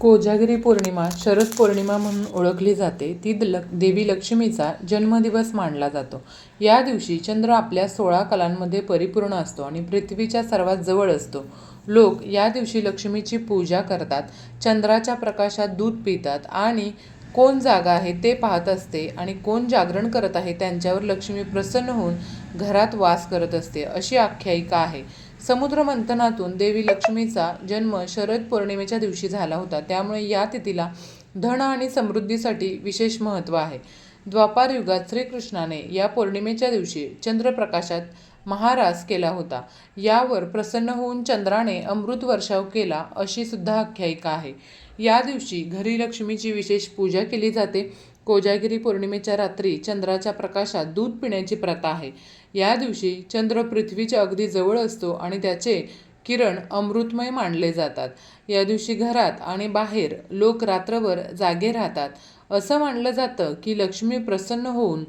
कोजागिरी पौर्णिमा शरद पौर्णिमा म्हणून ओळखली जाते. ती द लक देवी लक्ष्मीचा जन्मदिवस मानला जातो. या दिवशी चंद्र आपल्या सोळा कलांमध्ये परिपूर्ण असतो आणि पृथ्वीच्या सर्वात जवळ असतो. लोक या दिवशी लक्ष्मीची पूजा करतात चंद्राच्या प्रकाशात दूध पितात आणि कोण जागा आहे ते पाहत असते आणि कोण जागरण करत आहे त्यांच्यावर लक्ष्मी प्रसन्न होऊन घरात वास करत असते अशी आख्यायिका आहे. समुद्र मंथनातून देवी लक्ष्मीचा जन्म शरद पौर्णिमेच्या दिवशी झाला होता. त्यामुळे या तिथीला धन आणि समृद्धीसाठी विशेष महत्त्व आहे. द्वापार युगात श्रीकृष्णाने या पौर्णिमेच्या दिवशी चंद्रप्रकाशात महारास केला होता. यावर प्रसन्न होऊन चंद्राने अमृत वर्षाव केला अशी सुद्धा आख्यायिका आहे. या दिवशी घरी लक्ष्मीची विशेष पूजा केली जाते. कोजागिरी पौर्णिमेच्या रात्री चंद्राच्या प्रकाशात दूध पिण्याची प्रथा आहे. या दिवशी चंद्र पृथ्वीच्या अगदी जवळ असतो आणि त्याचे किरण अमृतमय मानले जातात. या दिवशी घरात आणि बाहेर लोक रात्रभर जागे राहतात. असं मानलं जातं की लक्ष्मी प्रसन्न होऊन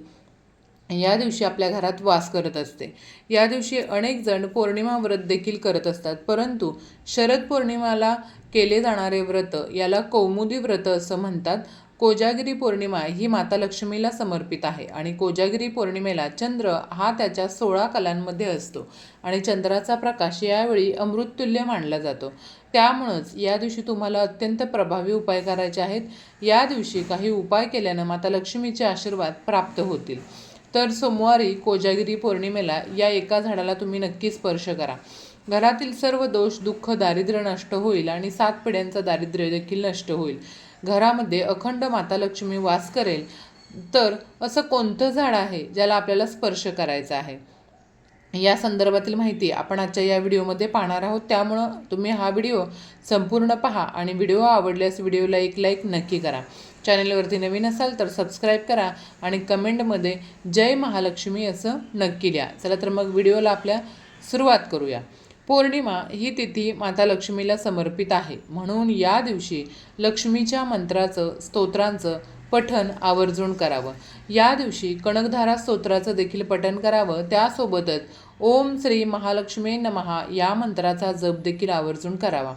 या दिवशी आपल्या घरात वास करत असते. या दिवशी अनेक जण पौर्णिमा व्रत देखील करत असतात. परंतु शरद पौर्णिमाला केले जाणारे व्रत याला कौमुदी व्रत असं म्हणतात. कोजागिरी पौर्णिमा ही माता लक्ष्मीला समर्पित आहे आणि कोजागिरी पौर्णिमेला चंद्र हा त्याच्या सोळा कलांमध्ये असतो आणि चंद्राचा प्रकाश यावेळी अमृततुल्य मानला जातो. त्यामुळंच या दिवशी तुम्हाला अत्यंत प्रभावी उपाय करायचे आहेत. या दिवशी काही उपाय केल्यानं माता लक्ष्मीचे आशीर्वाद प्राप्त होतील. तर सोमवारी कोजागिरी पौर्णिमेला या एका झाडाला तुम्ही नक्की स्पर्श करा. घरातील सर्व दोष दुःख दारिद्र्य नष्ट होईल आणि सात पिढ्यांचं दारिद्र्य देखील नष्ट होईल. घरामध्ये अखंड माता लक्ष्मी वास करेल तर असं कोणतं झाड आहे ज्याला आपल्याला स्पर्श करायचा आहे? या संदर्भातील माहिती आपण आजच्या या व्हिडिओमध्ये पाहणार आहोत. त्यामुळं तुम्ही हा व्हिडिओ संपूर्ण पहा आणि व्हिडिओ आवडल्यास व्हिडिओला एक लाईक नक्की करा. चॅनलवरती नवीन असाल तर सबस्क्राईब करा आणि कमेंटमध्ये जय महालक्ष्मी असं नक्की द्या चला तर मग व्हिडिओला आपल्या सुरुवात करूया. पौर्णिमा ही तिथी माता लक्ष्मीला समर्पित आहे. म्हणून या दिवशी लक्ष्मीच्या मंत्राचं स्तोत्रांचं पठन आवर्जून करावं. या दिवशी कणकधारा स्तोत्राचं देखील पठन करावं. त्यासोबतच ओम श्री महालक्ष्मी नमहा या मंत्राचा जप देखील आवर्जून करावा.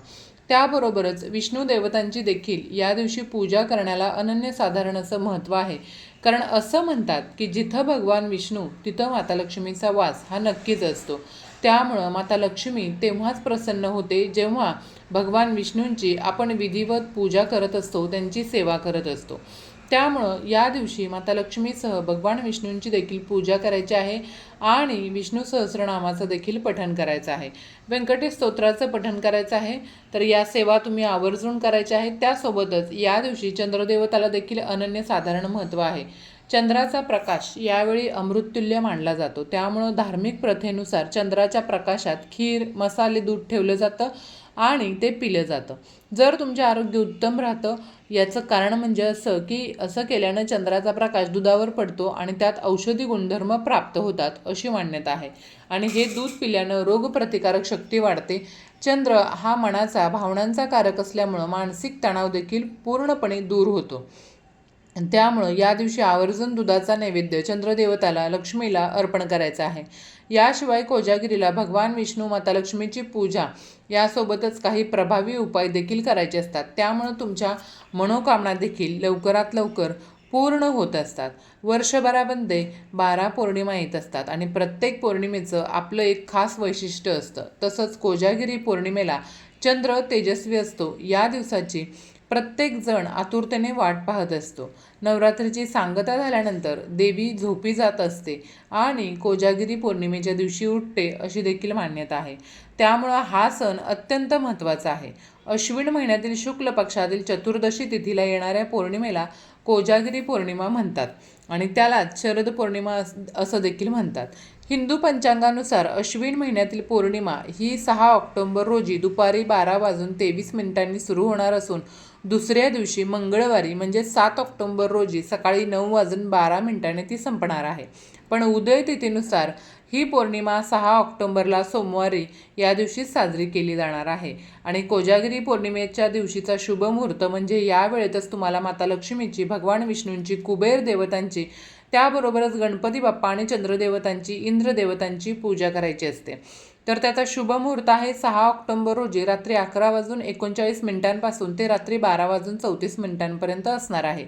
त्याबरोबरच विष्णू देवतांची देखील या दिवशी पूजा करण्याला अनन्यसाधारण असं महत्त्व आहे. कारण असं म्हणतात की जिथं भगवान विष्णू तिथं माता लक्ष्मीचा वास हा नक्कीच असतो. त्यामुळं माता लक्ष्मी तेव्हाच प्रसन्न होते जेव्हा भगवान विष्णूंची आपण विधिवत पूजा करत असतो त्यांची सेवा करत असतो. त्यामुळं या दिवशी माता लक्ष्मीसह भगवान विष्णूंची देखील पूजा करायची आहे आणि विष्णू सहस्रनामाचं देखील पठण करायचं आहे. व्यंकटेश स्तोत्राचं पठण करायचं आहे. तर या सेवा तुम्ही आवर्जून करायच्या आहेत. त्यासोबतच या दिवशी चंद्रदेवताला देखील अनन्यसाधारण महत्त्व आहे. चंद्राचा प्रकाश यावेळी अमृततुल्य मानला जातो. त्यामुळं धार्मिक प्रथेनुसार चंद्राच्या प्रकाशात खीर मसाले दूध ठेवलं जातं आणि ते पिलं जातं. जर तुमचे आरोग्य उत्तम राहतं याचं कारण म्हणजे असं की असं केल्यानं चंद्राचा प्रकाश दुधावर पडतो आणि त्यात औषधी गुणधर्म प्राप्त होतात अशी मान्यता आहे. आणि हे दूध पिल्यानं रोगप्रतिकारक शक्ती वाढते. चंद्र हा मनाचा भावनांचा कारक असल्यामुळं मानसिक तणाव देखील पूर्णपणे दूर होतो. त्यामुळं या दिवशी आवर्जून दुधाचा नैवेद्य चंद्रदेवताला लक्ष्मीला अर्पण करायचा आहे. याशिवाय कोजागिरीला भगवान विष्णू माता लक्ष्मीची पूजा यासोबतच काही प्रभावी उपाय देखील करायचे असतात. त्यामुळं तुमच्या मनोकामना देखील लवकरात लवकर पूर्ण होत असतात. वर्षभरामध्ये बारा पौर्णिमा येत असतात आणि प्रत्येक पौर्णिमेचं आपलं एक खास वैशिष्ट्य असतं. तसंच कोजागिरी पौर्णिमेला चंद्र तेजस्वी असतो. या दिवसाची प्रत्येक जण आतुरतेने वाट पाहत असतो. नवरात्रीची सांगता झाल्यानंतर देवी झोपी जात असते आणि कोजागिरी पौर्णिमेच्या दिवशी उठते अशी देखील मान्यता आहे. त्यामुळं हा सण अत्यंत महत्त्वाचा आहे. अश्विन महिन्यातील शुक्ल पक्षातील चतुर्दशी तिथीला येणाऱ्या पौर्णिमेला कोजागिरी पौर्णिमा म्हणतात आणि त्यालाच शरद पौर्णिमा असं देखील म्हणतात. हिंदू पंचांगानुसार अश्विन महिन्यातील पौर्णिमा ही सहा ऑक्टोंबर रोजी दुपारी बारा वाजून तेवीस मिनिटांनी सुरू होणार असून दुसऱ्या दिवशी मंगळवारी म्हणजे सात ऑक्टोंबर रोजी सकाळी नऊ वाजून बारा मिनिटांनी ती संपणार आहे. पण उदय तिथीनुसार ही पौर्णिमा सहा ऑक्टोंबरला सोमवारी या दिवशी साजरी केली जाणार आहे. आणि कोजागिरी पौर्णिमेच्या दिवशीचा शुभ मुहूर्त म्हणजे या वेळेतच तुम्हाला माता लक्ष्मीची भगवान विष्णूंची कुबेर देवतांची त्याबरोबरच गणपती बाप्पा आणि चंद्रदेवतांची इंद्रदेवतांची पूजा करायची असते. तर त्याचा शुभ मुहूर्त आहे सहा ऑक्टोंबर रोजी रात्री अकरा वाजून एकोणचाळीस मिनिटांपासून ते रात्री बारा वाजून चौतीस मिनिटांपर्यंत असणार आहे.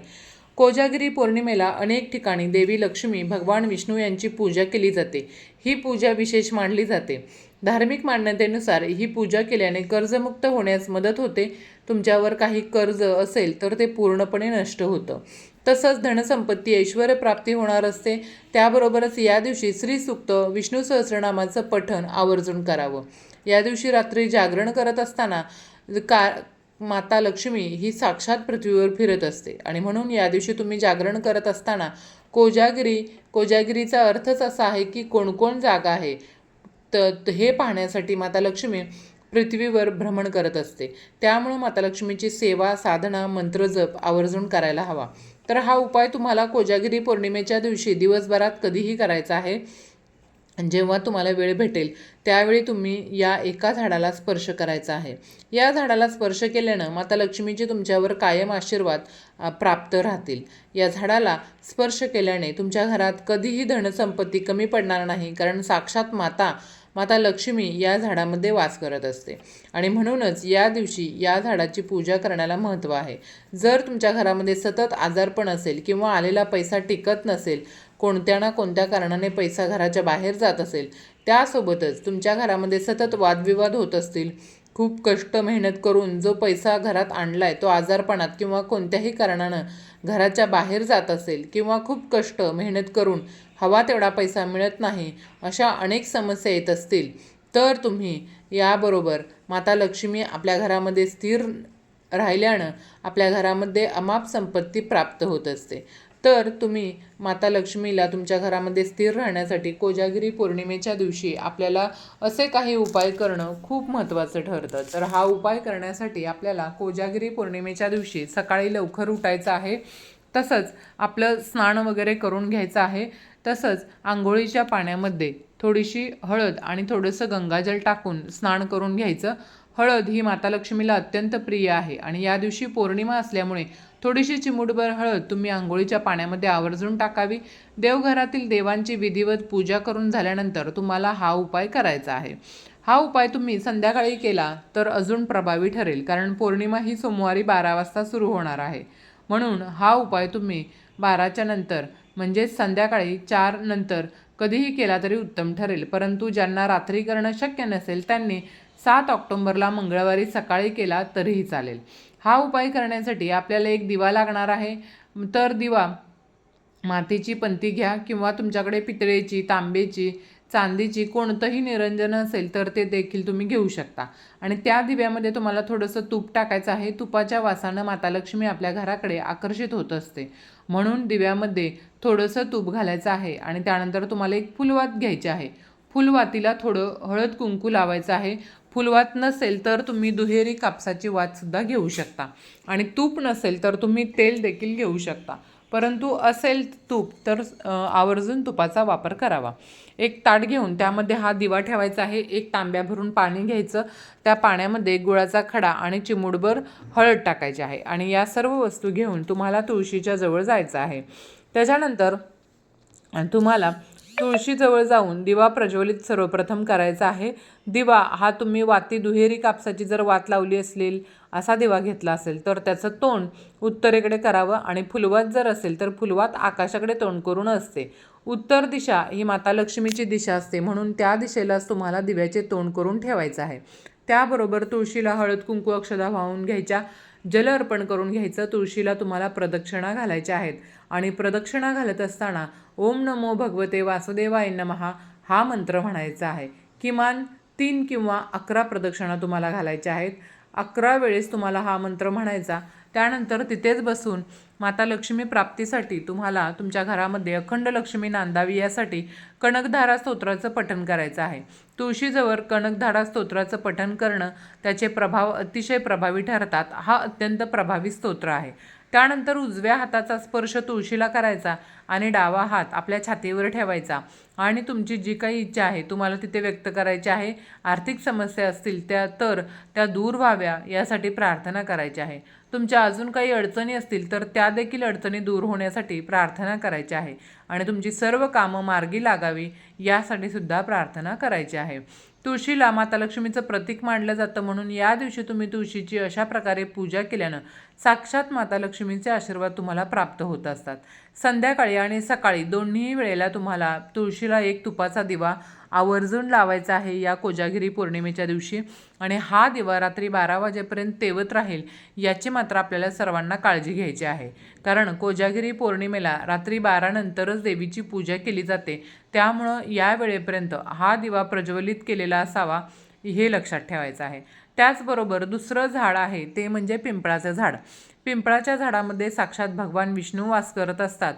कोजागिरी पौर्णिमेला अनेक ठिकाणी देवी लक्ष्मी भगवान विष्णू यांची पूजा केली जाते. ही पूजा विशेष मानली जाते. धार्मिक मान्यतेनुसार ही पूजा केल्याने कर्जमुक्त होण्यास मदत होते. तुमच्यावर काही कर्ज असेल तर ते पूर्णपणे नष्ट होतं. तसंच धनसंपत्ती ऐश्वर प्राप्ती होणार असते. त्याबरोबरच या दिवशी श्रीसुक्त विष्णू सहस्रनामाचं पठण आवर्जून करावं. या दिवशी रात्री जागरण करत असताना का माता लक्ष्मी ही साक्षात पृथ्वीवर फिरत असते. आणि म्हणून या दिवशी तुम्ही जागरण करत असताना कोजागिरी कोजागिरीचा अर्थच असा आहे की कोणकोण जागा आहे तर त- हे पाहण्यासाठी माता लक्ष्मी पृथ्वीवर भ्रमण करत असते. त्यामुळं माता लक्ष्मीची सेवा साधना मंत्रजप आवर्जून करायला हवा. तर हा उपाय तुम्हाला कोजागिरी पौर्णिमेच्या दिवशी दिवसभरात कधीही करायचा आहे. जेव्हा तुम्हाला वेळ भेटेल त्यावेळी तुम्ही या एका झाडाला स्पर्श करायचा आहे. या झाडाला स्पर्श केल्यानं माता लक्ष्मीचे तुमच्यावर कायम आशीर्वाद प्राप्त राहतील. या झाडाला स्पर्श केल्याने तुमच्या घरात कधीही धनसंपत्ती कमी पडणार नाही कारण साक्षात माता माता लक्ष्मी या झाडामध्ये वास करत असते. आणि म्हणूनच या दिवशी या झाडाची पूजा करण्याला महत्त्व आहे. जर तुमच्या घरामध्ये सतत आजारपण असेल किंवा आलेला पैसा टिकत नसेल कोणत्या ना कोणत्या कारणाने पैसा घराच्या बाहेर जात असेल त्यासोबतच तुमच्या घरामध्ये सतत वादविवाद होत असतील खूप कष्ट मेहनत करून जो पैसा घरात आणलाय तो आजारपणात किंवा कोणत्याही कारणानं घराच्या बाहेर जात असेल किंवा खूप कष्ट मेहनत करून हवा तेवढा पैसा मिळत नाही अशा अनेक समस्या येत असतील तर तुम्ही याबरोबर माता लक्ष्मी आपल्या घरामध्ये स्थिर राहिल्यानं आपल्या घरामध्ये अमाप संपत्ती प्राप्त होत असते. तर तुम्ही माता लक्ष्मीला तुमच्या घरामध्ये स्थिर राहण्यासाठी कोजागिरी पौर्णिमेच्या दिवशी आपल्याला असे काही उपाय करणं खूप महत्त्वाचं ठरतं. तर हा उपाय करण्यासाठी आपल्याला कोजागिरी पौर्णिमेच्या दिवशी सकाळी लवकर उठायचं आहे. तसंच आपलं स्नान वगैरे करून घ्यायचं आहे. तसंच आंघोळीच्या पाण्यामध्ये थोडीशी हळद आणि थोडंसं गंगाजल टाकून स्नान करून घ्यायचं. हळद ही माता लक्ष्मीला अत्यंत प्रिय आहे आणि या दिवशी पौर्णिमा असल्यामुळे थोडीशी चिमूटभर हळद तुम्ही आंघोळीच्या पाण्यामध्ये आवर्जून टाकावी. देवघरातील देवांची विधिवत पूजा करून झाल्यानंतर तुम्हाला हा उपाय करायचा आहे. हा उपाय तुम्ही संध्याकाळी केला तर अजून प्रभावी ठरेल कारण पौर्णिमा ही सोमवारी बारा वाजता सुरू होणार आहे. म्हणून हा उपाय तुम्ही बाराच्या नंतर म्हणजेच संध्याकाळी चार नंतर कधीही केला तरी उत्तम ठरेल. परंतु ज्यांना रात्री करणं शक्य नसेल त्यांनी सात ऑक्टोंबरला मंगळवारी सकाळी केला तरीही चालेल. हा उपाय करण्यासाठी आपल्याला एक दिवा लागणार आहे. तर दिवा मातीची पंती घ्या किंवा तुमच्याकडे पितळेची तांबेची चांदीची कोणतंही निरंजन असेल तर ते देखील तुम्ही घेऊ शकता. आणि त्या दिव्यामध्ये तुम्हाला थोडंसं तूप टाकायचं आहे. तुपाच्या वासानं माता लक्ष्मी आपल्या घराकडे आकर्षित होत असते. म्हणून दिव्यामध्ये थोडंसं तूप घालायचं आहे आणि त्यानंतर तुम्हाला एक फुलवात घ्यायची आहे. फुलवातीला थोडं हळद कुंकू लावायचं आहे. फुलवात नसेल तर तुम्ही दुहेरी कापसाची वातसुद्धा घेऊ शकता. आणि तूप नसेल तर तुम्ही तेल देखील घेऊ शकता. परंतु असेल तूप तर आवर्जून तुपाचा वापर करावा. एक ताट घेऊन त्यामध्ये हा दिवा ठेवायचा आहे. एक तांब्या भरून पाणी घ्यायचं. त्या पाण्यामध्ये गुळाचा खडा आणि चिमुडभर हळद टाकायची आहे. आणि या सर्व वस्तू घेऊन तुम्हाला तुळशीच्या जवळ जायचं आहे. त्याच्यानंतर तुम्हाला तुळशीजवळ जाऊन दिवा प्रज्वलित सर्वप्रथम करायचा आहे. दिवा हा तुम्ही वाती दुहेरी कापसाची जर वात लावली असेल असा दिवा घेतला असेल तर त्याचं तोंड उत्तरेकडे करावं आणि फुलवात जर असेल तर फुलवात आकाशाकडे तोंड करून असते. उत्तर दिशा ही माता लक्ष्मीची दिशा असते म्हणून त्या दिशेलाच तुम्हाला दिव्याचे तोंड करून ठेवायचं आहे. त्याबरोबर तुळशीला हळद कुंकू अक्षदा वाहून घ्यायच्या. जल अर्पण करून घ्यायचं तुळशीला तुम्हाला प्रदक्षिणा घालायच्या आहेत. आणि प्रदक्षिणा घालत असताना ओम नमो भगवते वासुदेवाय नमहा हा मंत्र म्हणायचा आहे. किमान तीन किंवा अकरा प्रदक्षिणा तुम्हाला घालायच्या आहेत. अकरा वेळेस तुम्हाला हा मंत्र म्हणायचा. त्यानंतर तिथेच बसून माता लक्ष्मी प्राप्तीसाठी तुम्हाला तुमच्या घरामध्ये अखंड लक्ष्मी नांदावी यासाठी कणकधारा स्तोत्राचं पठण करायचं आहे. तुळशीजवळ कणकधारा स्तोत्राचं पठण करणं त्याचे प्रभाव अतिशय प्रभावी ठरतात. हा अत्यंत प्रभावी स्तोत्र आहे. त्यानंतर उजव्या हाताचा स्पर्श तुळशीला करायचा आणि डावा हात आपल्या छातीवर ठेवायचा. आणि तुमची जी काही इच्छा आहे तुम्हाला तिथे व्यक्त करायची आहे आर्थिक समस्या असतील त्या तर त्या दूर व्हाव्या यासाठी प्रार्थना करायची आहे. तुमच्या अजून काही अडचणी असतील तर त्या देखील अडचणी दूर होण्यासाठी प्रार्थना करायची आहे. आणि तुमची सर्व कामं मार्गी लागावी यासाठी सुद्धा प्रार्थना करायची आहे. तुळशीला माता लक्ष्मीचं प्रतीक मानलं जातं म्हणून या दिवशी तुम्ही तुळशीची अशा प्रकारे पूजा केल्यानं साक्षात माता लक्ष्मीचे आशीर्वाद तुम्हाला प्राप्त होत असतात. संध्याकाळी आणि सकाळी दोन्ही वेळेला तुम्हाला तुळशीला एक तुपाचा दिवा आवर्जून लावायचा आहे. या कोजागिरी पौर्णिमेच्या दिवशी आणि हा दिवा रात्री बारा वाजेपर्यंत तेवत राहील याची मात्र आपल्याला सर्वांना काळजी घ्यायची आहे. कारण कोजागिरी पौर्णिमेला रात्री बारानंतरच देवीची पूजा केली जाते. त्यामुळं या वेळेपर्यंत हा दिवा प्रज्वलित केलेला असावा. हे लक्षात ठेवायचं आहे. त्याचबरोबर दुसरं झाड आहे ते म्हणजे पिंपळाचं झाड. पिंपळाच्या झाडामध्ये साक्षात भगवान विष्णू वास करत असतात.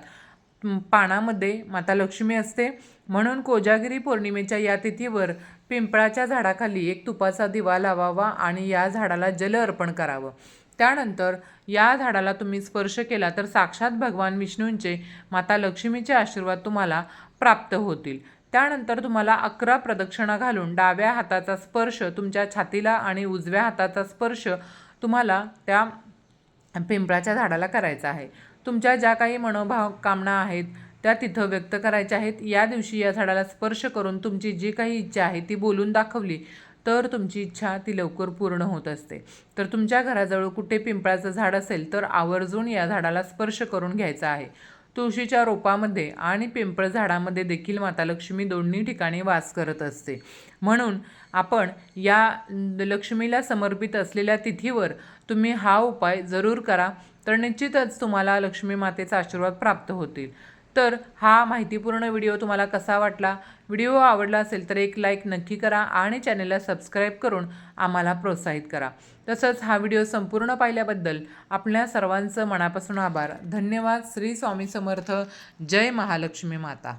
पानामध्ये माता लक्ष्मी असते. म्हणून कोजागिरी पौर्णिमेच्या या तिथीवर पिंपळाच्या झाडाखाली एक तुपाचा दिवा लावावा आणि या झाडाला जल अर्पण करावं. त्यानंतर या झाडाला तुम्ही स्पर्श केला तर साक्षात भगवान विष्णूंचे माता लक्ष्मीचे आशीर्वाद तुम्हाला प्राप्त होतील. त्यानंतर तुम्हाला अकरा प्रदक्षिणा घालून डाव्या हाताचा स्पर्श तुमच्या छातीला आणि उजव्या हाताचा स्पर्श तुम्हाला त्या पिंपळाच्या झाडाला करायचा आहे. तुमच्या ज्या काही मनोभाव कामना आहेत त्या तिथं व्यक्त करायच्या आहेत. या दिवशी या झाडाला स्पर्श करून तुमची जी काही इच्छा आहे ती बोलून दाखवली तर तुमची इच्छा ती लवकर पूर्ण होत असते. तर तुमच्या घराजवळ कुठे पिंपळाचं झाड असेल तर आवर्जून या झाडाला स्पर्श करून घ्यायचा आहे. तुळशीच्या रोपामध्ये आणि पिंपळ झाडामध्ये देखील माता लक्ष्मी दोन्ही ठिकाणी वास करत असते. म्हणून आपण या लक्ष्मीला समर्पित असलेल्या तिथीवर तुम्ही हा उपाय जरूर करा. तर निश्चितच तुम्हाला लक्ष्मी मातेचा आशीर्वाद प्राप्त होतील. तर हा माहितीपूर्ण व्हिडिओ तुम्हाला कसा वाटला? व्हिडिओ आवडला असेल तर एक लाईक नक्की करा आणि चॅनलला सबस्क्राईब करून आम्हाला प्रोत्साहित करा. तसंच हा व्हिडिओ संपूर्ण पाहिल्याबद्दल आपल्या सर्वांचं मनापासून आभार. धन्यवाद. श्री स्वामी समर्थ. जय महालक्ष्मी माता.